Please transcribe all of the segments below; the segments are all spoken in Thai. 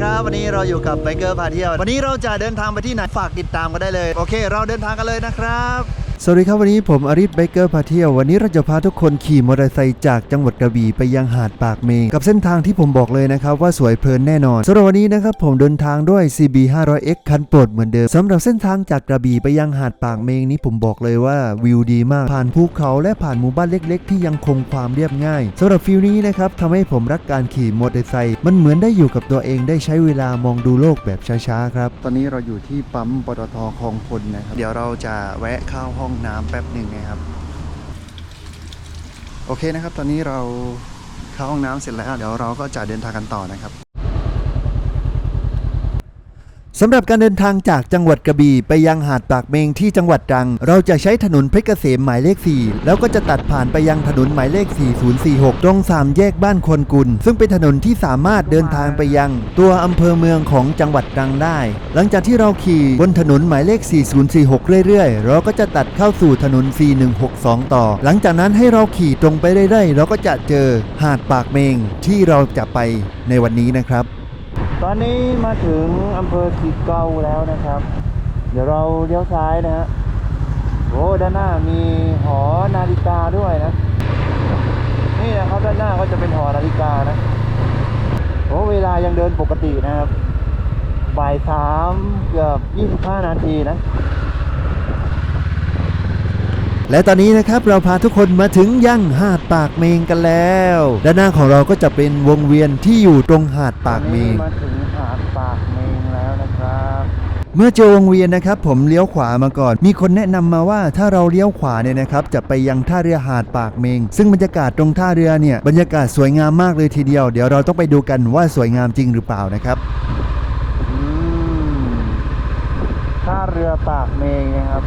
ครับ วันนี้เราอยู่กับไบเกอร์พาเที่ยว วันนี้เราจะเดินทางไปที่ไหนฝากติดตามกันได้เลย โอเค เราเดินทางกันเลยนะครับ สวัสดีครับวันนี้ผมอริสไบเกอร์พาเที่ยววันนี้เราจะพาทุกคนขี่มอเตอร์ไซค์จากจังหวัดกระบี่ไปยังหาดปากเมงกับเส้นทางที่ผมบอกเลยนะครับว่าสวยเพลินแน่นอนสำหรับวันนี้นะครับผมเดินทางด้วย CB 500X คันโปรดเหมือนเดิมสำหรับเส้นทางจากกระบี่ไปยังหาดปากเมงนี้ผมบอกเลยว่าวิวดีมาก ผ่านภูเขาและผ่านหมู่บ้านเล็ก ๆ ที่ยังคงความเรียบง่ายสำหรับฟิลนี้นะครับทำให้ผมรักการขี่มอเตอร์ไซค์มันเหมือนได้อยู่กับตัวเองได้ใช้เวลามองดูโลกแบบช้าๆครับตอนนี้เราอยู่ที่ปั๊มปตทคลองพลนะครับเดี๋ยวเราจะแวะเข้าห้องน้ำแป๊บหนึ่งนะครับ โอเคนะครับ ตอนนี้เราเข้าห้องน้ำเสร็จแล้ว เดี๋ยวเราก็จะเดินทางกันต่อนะครับ สำหรับการเดินทางจากจังหวัดกระบี่ไปยังหาดปากเมงที่จังหวัดตรัง เราจะใช้ถนนเพชรเกษมหมายเลข 4 แล้วก็จะตัดผ่านไปยังถนนหมายเลข 4046 ตรงสามแยกบ้านควนกุล ซึ่งเป็นถนนที่สามารถเดินทางไปยัง ตัวอำเภอเมืองของจังหวัดตรังได้ หลังจากที่เราขี่บนถนนหมายเลข 4046 เรื่อยๆ เราก็จะตัดเข้าสู่ถนน 4162 ต่อ หลังจากนั้นให้เราขี่ตรงไปเรื่อยๆ เราก็จะเจอหาดปากเมงที่เราจะไปในวันนี้นะครับ ตอนนี้มาถึงอำเภอขีเกาแล้วนะครับ เดี๋ยวเราเลี้ยวซ้ายนะฮะโอ้ด้านหน้ามีหอนาฬิกาด้วยนะ นี่นะครับด้านหน้าก็จะเป็นหอนาฬิกานะโอ้เวลายังเดินปกตินะครับบ่ายสามเกือบ25นาทีนะ และตอนนี้นะครับเราพาทุกคนมาถึงยังหาดปากเมงกันแล้ว ด้านหน้าของเราก็จะเป็นวงเวียนที่อยู่ตรงหาดปากเมงมาถึงหาดปากเมงแล้วนะครับ เมื่อเจอวงเวียนนะครับผมเลี้ยวขวามาก่อน มีคนแนะนำมาว่าถ้าเราเลี้ยวขวาเนี่ยนะครับจะไปยังท่าเรือหาดปากเมง ซึ่งบรรยากาศตรงท่าเรือเนี่ยบรรยากาศสวยงามมากเลยทีเดียว เดี๋ยวเราต้องไปดูกันว่าสวยงามจริงหรือเปล่านะครับท่าเรือปากเมงนะครับ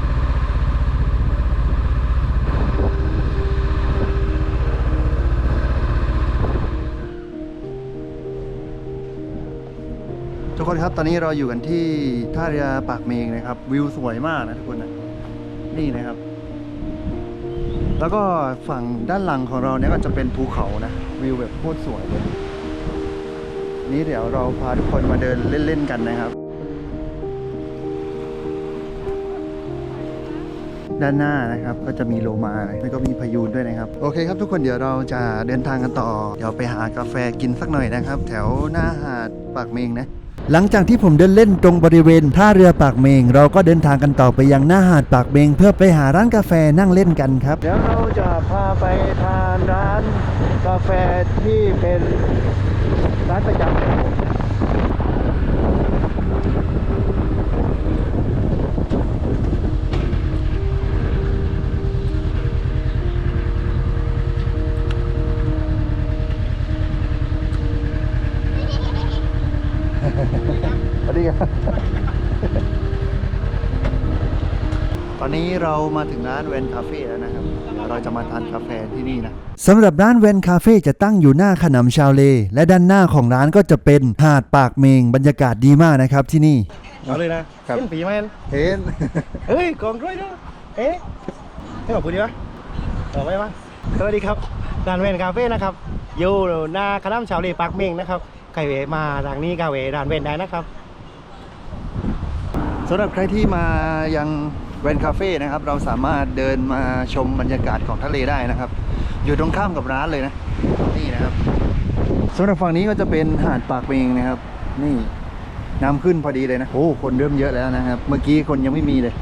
ทุกคนครับตอนนี้เราอยู่กันที่ท่าเรือปากเมงนะครับ วิวสวยมากนะทุกคนนะนี่นะครับ แล้วก็ฝั่งด้านหลังของเราเนี่ยก็จะเป็นภูเขานะ วิวแบบโคตรสวยเลย นี่เดี๋ยวเราพาทุกคนมาเดินเล่นๆกันนะครับ ด้านหน้านะครับก็จะมีโลมาแล้วก็มีพายุนด้วยนะครับ โอเคครับทุกคนเดี๋ยวเราจะเดินทางกันต่อ เดี๋ยวไปหากาแฟกินสักหน่อยนะครับ แถวหน้าหาดปากเมงนะ หลังจากที่ผมเดินเล่นตรงบริเวณท่าเรือปากเมง เราก็เดินทางกันต่อไปยังหน้าหาดปากเมง เพื่อไปหาร้านกาแฟนั่งเล่นกันครับ เดี๋ยวเราจะพาไปทานร้านกาแฟที่เป็นร้านประจำของผมนะ สวัสดีครับ ตอนนี้เรามาถึงร้านเวนคาเฟ่แล้วนะครับ เดี๋ยวเราจะมาทานกาแฟที่นี่นะ สำหรับร้านเวนคาเฟ่จะตั้งอยู่หน้าขนำชาวเล และด้านหน้าของร้านก็จะเป็นหาดปากเมงบรรยากาศดีมากนะครับที่นี่ เอาเลยนะครับเป็นปีแมนเห็น เฮ้ยกองด้วยเนาะเอ๊ะให้บอกพูดดีปะตอบไหมปะสวัสดีครับร้านเวนคาเฟ่นะครับอยู่หน้าคณะชาวเลปักเมงนะครับ ใครเวมาทางนี้ก็เวะร้านเวนได้นะครับสำหรับใครที่มายังเวนคาเฟ่นะครับ เราสามารถเดินมาชมบรรยากาศของทะเลได้นะครับ อยู่ตรงข้ามกับร้านเลยนะ นี่นะครับสำหรับฝั่งนี้ก็จะเป็นหาดปากเมงนะครับ นี่น้ำขึ้นพอดีเลยนะโอ้คนเริ่มเยอะแล้วนะครับ เมื่อกี้คนยังไม่มีเลย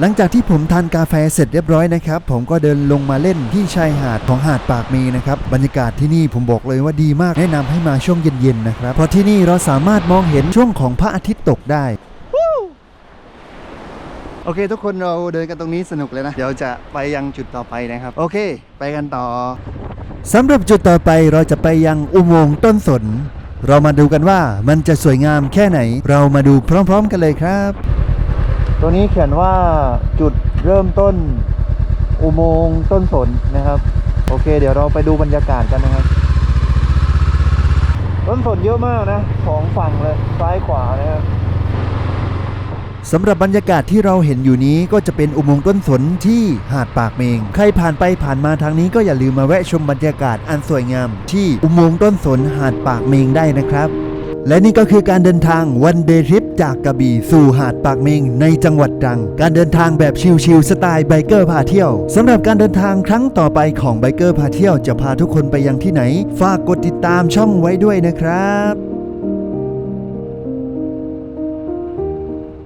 หลังจากที่ผมทานกาแฟเสร็จเรียบร้อยนะครับ ผมก็เดินลงมาเล่นที่ชายหาดของหาดปากเมงนะครับบรรยากาศที่นี่ผมบอกเลยว่าดีมากแนะนำให้มาช่วงเย็นๆนะครับเพราะที่นี่เราสามารถมองเห็นช่วงของพระอาทิตย์ตกได้โอเค ทุกคนเราเดินกันตรงนี้สนุกเลยนะ เดี๋ยวจะไปยังจุดต่อไปนะครับ โอเค ไปกันต่อสำหรับจุดต่อไปเราจะไปยังอุโมงค์ต้นสน เรามาดูกันว่ามันจะสวยงามแค่ไหน เรามาดูพร้อม ๆ กันเลยครับ ตัวนี้เขียนว่าจุดเริ่มต้นอุโมงค์ต้นสนนะครับ โอเค เดี๋ยวเราไปดูบรรยากาศกันนะครับ ต้นสนเยอะมากนะสองฝั่งเลยซ้ายขวานะครับสำหรับบรรยากาศที่เราเห็นอยู่นี้ก็จะเป็นอุโมงค์ต้นสนที่หาดปากเมง ใครผ่านไปผ่านมาทางนี้ก็อย่าลืมมาแวะชมบรรยากาศอันสวยงาม ที่อุโมงค์ต้นสนหาดปากเมงได้นะครับ และนี่ก็คือการเดินทางวันเดย์ทริป จากกระบี่สู่หาดปากเมงในจังหวัดตรัง การเดินทางแบบชิลๆสไตล์ไบเกอร์พาเที่ยวสำหรับการเดินทางครั้งต่อไปของไบเกอร์พาเที่ยวจะพาทุกคนไปยังที่ไหน ฝากกดติดตามช่องไว้ด้วยนะครับ